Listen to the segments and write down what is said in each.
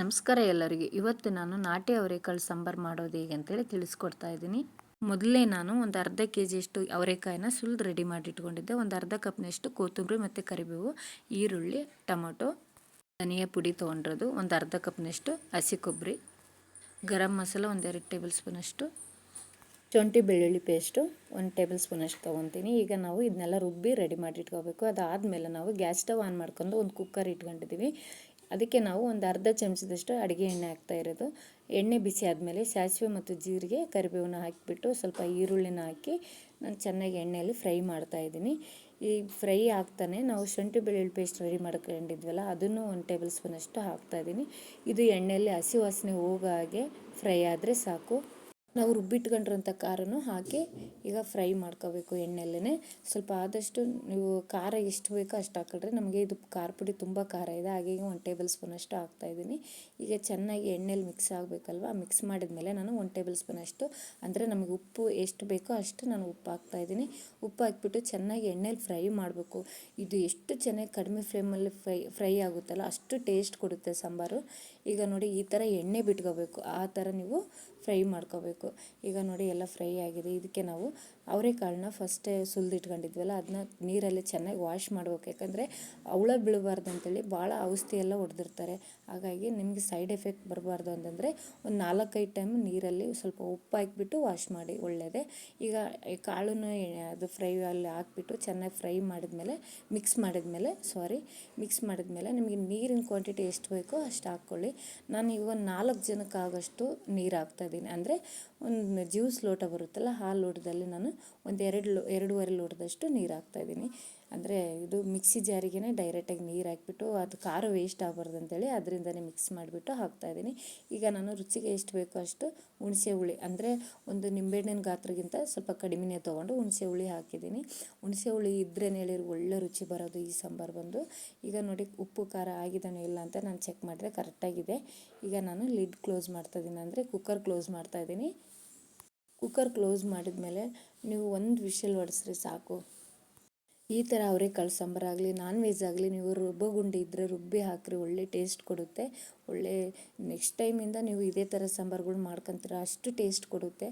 ನಮಸ್ಕಾರ ಎಲ್ಲರಿಗೆ. ಇವತ್ತು ನಾನು ನಾಟಿ ಅವರೆಕಾಳು ಸಾಂಬಾರು ಮಾಡೋದು ಹೇಗೆ ಅಂತೇಳಿ ತಿಳಿಸ್ಕೊಡ್ತಾ ಇದ್ದೀನಿ. ಮೊದಲೇ ನಾನು ಒಂದು ಅರ್ಧ ಕೆ ಜಿಯಷ್ಟು ಅವರೆಕಾಯಿನ ಸುಲಿದು ರೆಡಿ ಮಾಡಿ ಇಟ್ಕೊಂಡಿದ್ದೆ ಒಂದು ಅರ್ಧ ಕಪ್ನಷ್ಟು ಕೊತ್ತಂಬರಿ ಮತ್ತು ಕರಿಬೇವು, ಈರುಳ್ಳಿ, ಟೊಮೊಟೊ, ಧನಿಯಾ ಪುಡಿ ತೊಗೊಂಡಿರೋದು, ಒಂದು ಅರ್ಧ ಕಪ್ನಷ್ಟು ಹಸಿ ಕೊಬ್ಬರಿ, ಗರಂ ಮಸಾಲ ಒಂದೆರಡು ಟೇಬಲ್ ಸ್ಪೂನಷ್ಟು, ಶುಂಠಿ ಬೆಳ್ಳುಳ್ಳಿ ಪೇಸ್ಟು ಒಂದು ಟೇಬಲ್ ಸ್ಪೂನಷ್ಟು ತೊಗೊತೀನಿ. ಈಗ ನಾವು ಇದನ್ನೆಲ್ಲ ರುಬ್ಬಿ ರೆಡಿ ಮಾಡಿ ಇಟ್ಕೋಬೇಕು ಅದಾದಮೇಲೆ ನಾವು ಗ್ಯಾಸ್ ಸ್ಟವ್ ಆನ್ ಮಾಡ್ಕೊಂಡು ಒಂದು ಕುಕ್ಕರ್ ಇಟ್ಕೊಂಡಿದ್ದೀವಿ. ಅದಕ್ಕೆ ನಾವು ಒಂದು ಅರ್ಧ ಚಮಚದಷ್ಟು ಅಡುಗೆ ಎಣ್ಣೆ ಹಾಕ್ತಾ ಇರೋದು. ಎಣ್ಣೆ ಬಿಸಿ ಆದಮೇಲೆ ಸಾಸಿವೆ ಮತ್ತು ಜೀರಿಗೆ, ಕರಿಬೇವನ್ನ ಹಾಕಿಬಿಟ್ಟು ಸ್ವಲ್ಪ ಈರುಳ್ಳಿನ ಹಾಕಿ ನಾನು ಚೆನ್ನಾಗಿ ಎಣ್ಣೆಯಲ್ಲಿ ಫ್ರೈ ಮಾಡ್ತಾ ಇದ್ದೀನಿ. ಈ ಫ್ರೈ ಆಗ್ತಾನೆ, ನಾವು ಶುಂಠಿ ಬೆಳ್ಳುಳ್ಳಿ ಪೇಸ್ಟ್ ರೆಡಿ ಮಾಡ್ಕೊಂಡಿದ್ವಲ್ಲ, ಅದನ್ನು ಒಂದು ಟೇಬಲ್ ಸ್ಪೂನಷ್ಟು ಹಾಕ್ತಾಯಿದ್ದೀನಿ ಇದು ಎಣ್ಣೆಯಲ್ಲಿ ಹಸಿ ವಾಸನೆ ಹೋಗೋ ಹಾಗೆ ಫ್ರೈ ಆದರೆ ಸಾಕು. ನಾವು ರುಬ್ಬಿಟ್ಕೊಂಡಿರೋಂಥ ಖಾರನೂ ಹಾಕಿ ಈಗ ಫ್ರೈ ಮಾಡ್ಕೋಬೇಕು ಎಣ್ಣೆಲ್ಲೇ ಸ್ವಲ್ಪ ಆದಷ್ಟು ನೀವು ಖಾರ ಎಷ್ಟು ಬೇಕೋ ಅಷ್ಟು ಹಾಕಿದ್ರೆ ನಮಗೆ ಇದು ಖಾರ ಪುಡಿ ತುಂಬ ಖಾರ ಇದೆ. ಹಾಗೆ ಒಂದು ಟೇಬಲ್ ಸ್ಪೂನ್ ಅಷ್ಟು ಹಾಕ್ತಾಯಿದ್ದೀನಿ ಈಗ ಚೆನ್ನಾಗಿ ಎಣ್ಣೆಲಿ ಮಿಕ್ಸ್ ಆಗಬೇಕಲ್ವ? ಮಿಕ್ಸ್ ಮಾಡಿದ್ಮೇಲೆ ನಾನು ಒಂದು ಟೇಬಲ್ ಸ್ಪೂನ್ ಅಷ್ಟು, ಅಂದರೆ ನಮಗೆ ಉಪ್ಪು ಎಷ್ಟು ಬೇಕೋ ಅಷ್ಟು ನಾನು ಉಪ್ಪು ಹಾಕ್ತಾಯಿದ್ದೀನಿ ಉಪ್ಪು ಹಾಕ್ಬಿಟ್ಟು ಚೆನ್ನಾಗಿ ಎಣ್ಣೆಲಿ ಫ್ರೈ ಮಾಡಬೇಕು. ಇದು ಎಷ್ಟು ಚೆನ್ನಾಗಿ ಕಡಿಮೆ ಫ್ಲೇಮಲ್ಲಿ ಫ್ರೈ ಫ್ರೈ ಆಗುತ್ತಲ್ಲ ಅಷ್ಟು ಟೇಸ್ಟ್ ಕೊಡುತ್ತೆ ಸಾಂಬಾರು. ಈಗ ನೋಡಿ ಈ ಥರ ಎಣ್ಣೆ ಬಿಟ್ಕೋಬೇಕು. ಆ ಥರ ನೀವು ಫ್ರೈ ಮಾಡ್ಕೋಬೇಕು. ಈಗ ನೋಡಿ ಎಲ್ಲ ಫ್ರೈ ಆಗಿದೆ. ಇದಕ್ಕೆ ನಾವು ಅವರೆಕಾಳನ್ನ ಫಸ್ಟೇ ಸುಲಿದಿಟ್ಕೊಂಡಿದ್ವಲ್ಲ ಅದನ್ನ ನೀರಲ್ಲಿ ಚೆನ್ನಾಗಿ ವಾಶ್ ಮಾಡ್ಬೇಕು. ಯಾಕಂದರೆ ಅವಳ ಬೀಳಬಾರ್ದು ಅಂತೇಳಿ ಭಾಳ ಔಷಧಿ ಎಲ್ಲ ಹೊಡೆದಿರ್ತಾರೆ. ಹಾಗಾಗಿ ನಿಮಗೆ ಸೈಡ್ ಎಫೆಕ್ಟ್ ಬರಬಾರ್ದು ಅಂತಂದರೆ ಒಂದು ನಾಲ್ಕೈದು ಟೈಮ್ ನೀರಲ್ಲಿ ಸ್ವಲ್ಪ ಉಪ್ಪು ಹಾಕಿಬಿಟ್ಟು ವಾಶ್ ಮಾಡಿ ಒಳ್ಳೆಯದೇ ಈಗ ಈ ಕಾಳನ್ನು ಅದು ಫ್ರೈ ಅಲ್ಲಿ ಹಾಕ್ಬಿಟ್ಟು ಚೆನ್ನಾಗಿ ಫ್ರೈ ಮಾಡಿದ್ಮೇಲೆ ಮಿಕ್ಸ್ ಮಾಡಿದ್ಮೇಲೆ ಸಾರಿ ಮಿಕ್ಸ್ ಮಾಡಿದ್ಮೇಲೆ ನಿಮಗೆ ನೀರಿನ ಕ್ವಾಂಟಿಟಿ ಎಷ್ಟು ಬೇಕೋ ಅಷ್ಟು ಹಾಕ್ಕೊಳ್ಳಿ. ನಾನು ಈಗ ನಾಲ್ಕು ಜನಕ್ಕಾಗಷ್ಟು ನೀರು ಹಾಕ್ತಾಯಿದ್ದೀನಿ ಅಂದರೆ ಒಂದು ಜ್ಯೂಸ್ ಲೋಟ ಬರುತ್ತಲ್ಲ ಆ ಲೋಟದಲ್ಲಿ ನಾನು ಒಂದು ಎರಡು ಲೋ ಎರಡೂವರೆ ಲೋಟದಷ್ಟು ನೀರು ಹಾಕ್ತಾಯಿದ್ದೀನಿ ಅಂದರೆ ಇದು ಮಿಕ್ಸಿ ಜಾರಿಗೆ ಡೈರೆಕ್ಟಾಗಿ ನೀರು ಹಾಕಿಬಿಟ್ಟು ಅದು ಖಾರ ವೇಸ್ಟ್ ಆಗಬಾರ್ದು ಅಂತೇಳಿ ಅದರಿಂದನೇ ಮಿಕ್ಸ್ ಮಾಡಿಬಿಟ್ಟು ಹಾಕ್ತಾಯಿದ್ದೀನಿ ಈಗ ನಾನು ರುಚಿಗೆ ಎಷ್ಟು ಬೇಕೋ ಅಷ್ಟು ಹುಣಸೆ ಹುಳಿ ಅಂದರೆ ಒಂದು ನಿಂಬೆಹಣ್ಣಿನ ಗಾತ್ರಗಿಂತ ಸ್ವಲ್ಪ ಕಡಿಮೆನೇ ತೊಗೊಂಡು ಹುಣಸೆ ಹುಳಿ ಹಾಕಿದ್ದೀನಿ ಹುಣಸೆ ಹುಳಿ ಇದ್ರೇ ಹೇಳಿರು ಒಳ್ಳೆ ರುಚಿ ಬರೋದು ಈ ಸಾಂಬಾರು ಬಂದು. ಈಗ ನೋಡಿ ಉಪ್ಪು, ಖಾರ ಆಗಿದ್ದಾನೆ ಇಲ್ಲ ಅಂತ ನಾನು ಚೆಕ್ ಮಾಡಿದ್ರೆ ಕರೆಕ್ಟಾಗಿದೆ ಈಗ ನಾನು ಲಿಡ್ ಕ್ಲೋಸ್ ಮಾಡ್ತಾಯಿದ್ದೀನಿ ಅಂದರೆ ಕುಕ್ಕರ್ ಕ್ಲೋಸ್ ಮಾಡ್ತಾಯಿದ್ದೀನಿ ಕುಕ್ಕರ್ ಕ್ಲೋಸ್ ಮಾಡಿದ ಮೇಲೆ ನೀವು ಒಂದು ವಿಷಲ್ ಹೊಡೆಸ್ರಿ ಸಾಕು. ಈ ಥರ ಅವರೆಕಾಳು ಸಾಂಬಾರಾಗಲಿ ನಾನ್ ವೆಜ್ ಆಗಲಿ, ನೀವು ರುಬ್ಬೋ ಗುಂಡಿ ಇದ್ದರೆ ರುಬ್ಬಿ ಹಾಕಿರಿ, ಒಳ್ಳೆ ಟೇಸ್ಟ್ ಕೊಡುತ್ತೆ. ಒಳ್ಳೆ ನೆಕ್ಸ್ಟ್ ಟೈಮಿಂದ ನೀವು ಇದೇ ಥರ ಸಾಂಬಾರುಗಳು ಮಾಡ್ಕೊಂತೀರ, ಅಷ್ಟು ಟೇಸ್ಟ್ ಕೊಡುತ್ತೆ.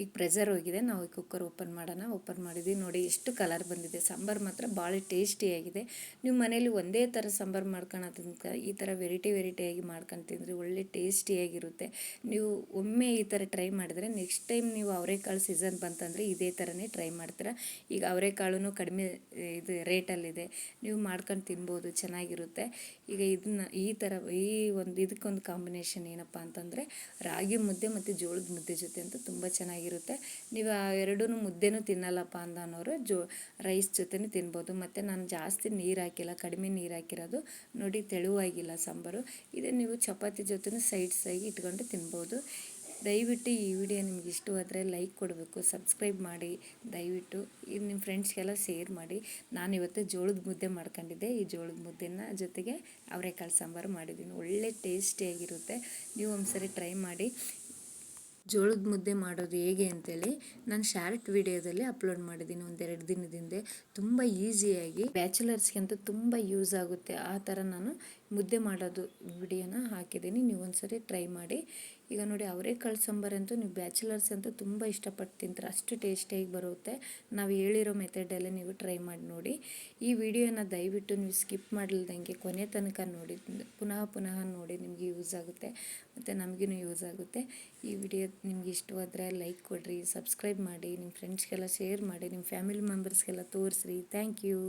ಈಗ ಪ್ರೆಸರ್ ಹೋಗಿದೆ, ನಾವು ಈ ಕುಕ್ಕರ್ ಓಪನ್ ಮಾಡೋಣ ಓಪನ್ ಮಾಡಿದ್ವಿ. ನೋಡಿ, ಎಷ್ಟು ಕಲರ್ ಬಂದಿದೆ. ಸಾಂಬಾರು ಮಾತ್ರ ಭಾಳ ಟೇಸ್ಟಿಯಾಗಿದೆ ನೀವು ಮನೇಲಿ ಒಂದೇ ಥರ ಸಾಂಬಾರು ಮಾಡ್ಕೊಳೋದ್ರಿಂದ, ಈ ಥರ ವೆರೈಟಿ ವೆರೈಟಿಯಾಗಿ ಮಾಡ್ಕೊಂಡು ತಿಂದರೆ ಒಳ್ಳೆ ಟೇಸ್ಟಿಯಾಗಿರುತ್ತೆ ನೀವು ಒಮ್ಮೆ ಈ ಥರ ಟ್ರೈ ಮಾಡಿದ್ರೆ ನೆಕ್ಸ್ಟ್ ಟೈಮ್ ನೀವು ಅವರೆಕಾಳು ಸೀಸನ್ ಬಂತಂದರೆ ಇದೇ ಥರನೇ ಟ್ರೈ ಮಾಡ್ತೀರಾ. ಈಗ ಅವರೆಕಾಳು ಕಡಿಮೆ, ಇದು ರೇಟಲ್ಲಿದೆ ನೀವು ಮಾಡ್ಕೊಂಡು ತಿನ್ಬೋದು, ಚೆನ್ನಾಗಿರುತ್ತೆ. ಈಗ ಇದನ್ನ, ಈ ಥರ ಈ ಒಂದು, ಇದಕ್ಕೊಂದು ಕಾಂಬಿನೇಷನ್ ಏನಪ್ಪ ಅಂತಂದರೆ, ರಾಗಿ ಮುದ್ದೆ ಮತ್ತು ಜೋಳದ ಮುದ್ದೆ ಜೊತೆ ಅಂತ ತುಂಬ ಚೆನ್ನಾಗಿ ಚೆನ್ನಾಗಿರುತ್ತೆ ನೀವು ಎರಡೂ ಮುದ್ದೆನೂ ತಿನ್ನಲ್ಲಪ್ಪ ಅಂದ ಅನ್ನೋರು ಜೋ, ರೈಸ್ ಜೊತೆನೂ ತಿನ್ಬೋದು. ಮತ್ತು ನಾನು ಜಾಸ್ತಿ ನೀರು ಹಾಕಿಲ್ಲ, ಕಡಿಮೆ ನೀರು ಹಾಕಿರೋದು. ನೋಡಿ, ತೆಳುವಾಗಿಲ್ಲ ಸಾಂಬಾರು. ಇದೇ ನೀವು ಚಪಾತಿ ಜೊತೆನೂ ಆಗಿ ಇಟ್ಕೊಂಡು ತಿನ್ಬೋದು. ದಯವಿಟ್ಟು ಈ ವಿಡಿಯೋ ನಿಮ್ಗೆ ಇಷ್ಟವಾದರೆ ಲೈಕ್ ಕೊಡಬೇಕು ಸಬ್ಸ್ಕ್ರೈಬ್ ಮಾಡಿ. ದಯವಿಟ್ಟು ಇದು ನಿಮ್ಮ ಫ್ರೆಂಡ್ಸ್ಗೆಲ್ಲ ಶೇರ್ ಮಾಡಿ. ನಾನು ಇವತ್ತು ಜೋಳದ ಮುದ್ದೆ ಮಾಡ್ಕೊಂಡಿದ್ದೆ. ಈ ಜೋಳದ ಮುದ್ದೆನ ಜೊತೆಗೆ ಅವರೆಕಾಳು ಸಾಂಬಾರು ಮಾಡಿದ್ದೀನಿ. ಒಳ್ಳೆ ಟೇಸ್ಟಿಯಾಗಿರುತ್ತೆ ನೀವು ಒಂದ್ಸರಿ ಟ್ರೈ ಮಾಡಿ. ಜೋಳದ ಮುದ್ದೆ ಮಾಡೋದು ಹೇಗೆ ಅಂತೇಳಿ ನಾನು ಶಾರ್ಟ್ ವಿಡಿಯೋದಲ್ಲಿ ಅಪ್ಲೋಡ್ ಮಾಡಿದ್ದೀನಿ ಒಂದೆರಡು ದಿನದಿಂದ. ತುಂಬ ಈಸಿಯಾಗಿ ಬ್ಯಾಚುಲರ್ಸ್ಗೆ ಅಂತೂ ತುಂಬ ಯೂಸ್ ಆಗುತ್ತೆ. ಆ ಥರ ನಾನು ಮುದ್ದೆ ಮಾಡೋದು ವಿಡಿಯೋನ ಹಾಕಿದ್ದೀನಿ. ನೀವು ಒಂದ್ಸರಿ ಟ್ರೈ ಮಾಡಿ. ಈಗ ನೋಡಿ, ಅವರೇ ಕಾಳು ಸಾಂಬಾರಂತೂ ನೀವು ಬ್ಯಾಚುಲರ್ಸ್ ಅಂತೂ ತುಂಬ ಇಷ್ಟಪಟ್ಟು ತಿಂತಾರೆ. ಅಷ್ಟು ಟೇಸ್ಟಿಯಾಗಿ ಬರುತ್ತೆ. ನಾವು ಹೇಳಿರೋ ಮೆಥಡಲ್ಲೇ ನೀವು ಟ್ರೈ ಮಾಡಿ ನೋಡಿ. ಈ ವಿಡಿಯೋನ ದಯವಿಟ್ಟು ನೀವು ಸ್ಕಿಪ್ ಮಾಡಲ್ದಂಗೆ ಕೊನೆ ತನಕ ನೋಡಿ, ಪುನಃ ಪುನಃ ನೋಡಿ ನಿಮಗೆ ಯೂಸ್ ಆಗುತ್ತೆ. ಮತ್ತು ನಮಗೂ ಯೂಸ್ ಆಗುತ್ತೆ. ಈ ವಿಡಿಯೋ ನಿಮ್ಗೆ ಇಷ್ಟವಾದರೆ ಲೈಕ್ ಕೊಡಿರಿ, ಸಬ್ಸ್ಕ್ರೈಬ್ ಮಾಡಿ, ನಿಮ್ಮ ಫ್ರೆಂಡ್ಸ್ಗೆಲ್ಲ ಶೇರ್ ಮಾಡಿ, ನಿಮ್ಮ ಫ್ಯಾಮಿಲಿ ಮೆಂಬರ್ಸ್ಗೆಲ್ಲ ತೋರಿಸ್ರಿ. Thank you.